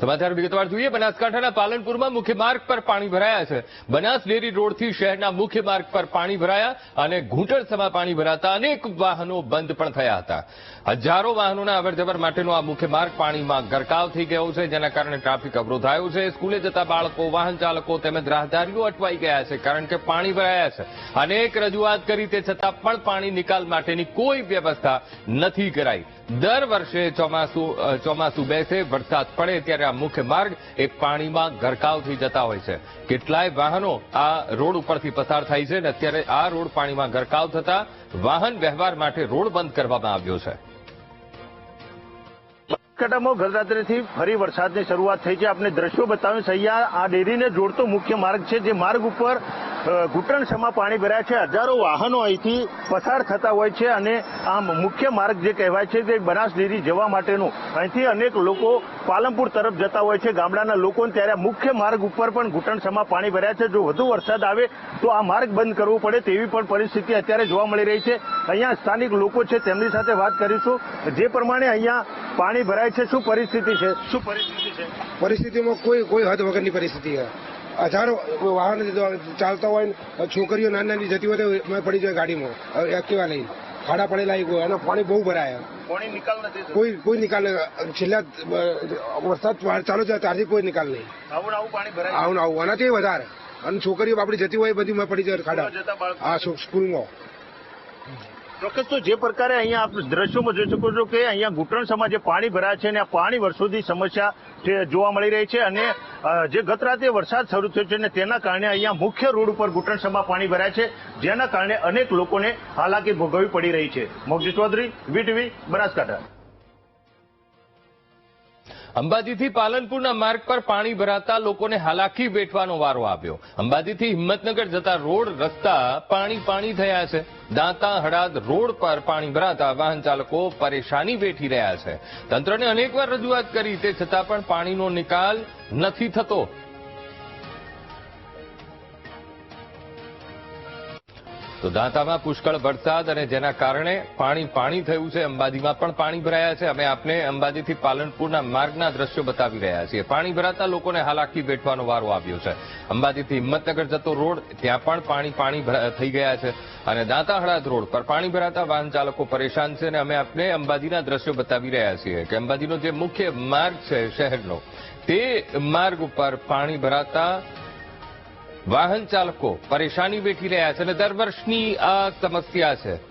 સમાચાર વિગતવાર જોઈએ. બનાસકાંઠાના પાલનપુરમાં મુખ્ય માર્ગ પર પાણી ભરાયા છે. બનાસ ડેરી રોડથી શહેરના મુખ્ય માર્ગ પર પાણી ભરાયા અને ઘૂંટણસમાં પાણી ભરાતા અનેક વાહનો બંધ પણ થયા હતા. હજારો વાહનોના અવરજવર માટેનો આ મુખ્ય માર્ગ પાણીમાં ગરકાવ થઈ ગયો છે, જેના કારણે ટ્રાફિક અવરોધાયો છે. સ્કૂલે જતા બાળકો, વાહન ચાલકો તેમજ રાહદારીઓ અટવાઈ ગયા છે, કારણ કે પાણી ભરાયા છે. અનેક રજૂઆત કરી તે છતાં પણ પાણી નિકાલ માટેની કોઈ વ્યવસ્થા નથી કરાઈ. દર વર્ષે ચોમાસું ચોમાસુ બેસે, વરસાદ પડે ત્યારે આ મુખ્ય માર્ગ એ પાણીમાં ગરકાવ જતા હોય છે. કેટલાય વાહનો આ રોડ ઉપરથી પસાર થાય છે અને અત્યારે આ રોડ પાણીમાં ગરકાવ થતા વાહન વ્યવહાર માટે રોડ બંધ કરવામાં આવ્યો છે. બનાસકાંઠામાં ગતરાત્રિથી ફરી વરસાદની શરૂઆત થઈ છે. આપણે દ્રશ્યો બતાવ્યું છે અહીંયા આ ડેરીને જોડતો મુખ્ય માર્ગ છે, જે માર્ગ ઉપર અ, ઘૂંટણસમાં પાણી ભરાયા છે. હજારો વાહનો અહીંથી પસાર થતા હોય છે અને આ મુખ્ય માર્ગ જે કહેવાય છે તે બનાસ જવા માટેનું. અહીંથી અનેક લોકો પાલનપુર તરફ જતા હોય છે. ગામડાના લોકો ત્યારે મુખ્ય માર્ગ ઉપર પણ ઘૂંટણસમાં પાણી ભર્યા છે. જો વધુ વરસાદ આવે તો આ માર્ગ બંધ કરવો પડે તેવી પણ પરિસ્થિતિ અત્યારે જોવા મળી રહી છે. અહીંયા સ્થાનિક લોકો છે તેમની સાથે વાત કરીશું. જે પ્રમાણે અહીંયા પાણી ભરાય છે શું પરિસ્થિતિ છે? શું પરિસ્થિતિ છે? પરિસ્થિતિમાં કોઈ કોઈ હદ વગરની પરિસ્થિતિ છે. હજારો વાહન ચાલતા હોય ને છોકરીઓ નાની નાની જતી હોય તો પડી જાય ગાડીમાં. એક્ટિવા લઈને. ખાડા પડેલા ગયો અને પાણી બહુ ભરાય. કોઈ કોઈ નિકાલ. છેલ્લા વરસાદ ચાલુ છે ત્યારથી કોઈ નિકાલ નહીં. આવું આવું આવું આવું આનાથી વધારે. અને છોકરીઓ આપણી જતી હોય બધી માં પડી જાય ખાડા. હા આ સ્કૂલમાં. ચોક્કસ, તો જે પ્રકારે અહીંયા આપ દ્રશ્યોમાં જોઈ શકો છો કે અહીંયા ઘૂંટણસમાં જે પાણી ભરાય છે અને આ પાણી વર્ષોથી સમસ્યા જોવા મળી રહી છે અને જે ગત રાતે વરસાદ શરૂ થયો છે અને તેના કારણે અહીંયા મુખ્ય રોડ ઉપર ઘૂંટણસમાં પાણી ભરાય છે, જેના કારણે અનેક લોકોને હાલાકી ભોગવવી પડી રહી છે. મોગજી ચૌધરી વીટીવી બનાસકાંઠા. અંબાજીથી પાલનપુરના માર્ગ પર પાણી ભરાતા લોકોને હાલાકી વેઠવાનો વારો આવ્યો. અંબાજીથી હિંમતનગર જતા રોડ રસ્તા પાણી પાણી થયા છે. દાંતા હડાદ રોડ પર પાણી ભરાતા વાહન ચાલકો પરેશાની વેઠી રહ્યા છે. તંત્રને અનેકવાર રજૂઆત કરી, તે છતાં પણ પાણીનો નિકાલ નથી થતો. તો દાંતામાં પુષ્કળ વરસાદ અને જેના કારણે પાણી પાણી થયું છે. અંબાજીમાં પણ પાણી ભરાયા છે. અમે આપને અંબાજીથી પાલનપુરના માર્ગના દ્રશ્યો બતાવી રહ્યા છીએ. પાણી ભરાતા લોકોને હાલાકી વેઠવાનો વારો આવ્યો છે. અંબાજીથી હિંમતનગર જતો રોડ, ત્યાં પણ પાણી પાણી થઈ ગયા છે. અને દાંતા હળાદ રોડ પર પાણી ભરાતા વાહન ચાલકો પરેશાન છે અને અમે આપને અંબાજીના દ્રશ્યો બતાવી રહ્યા છીએ કે અંબાજીનો જે મુખ્ય માર્ગ છે શહેરનો, તે માર્ગ ઉપર પાણી ભરાતા વાહન ચાલકો પરેશાની વેઠી રહ્યા છે અને દર વર્ષની આ સમસ્યા છે.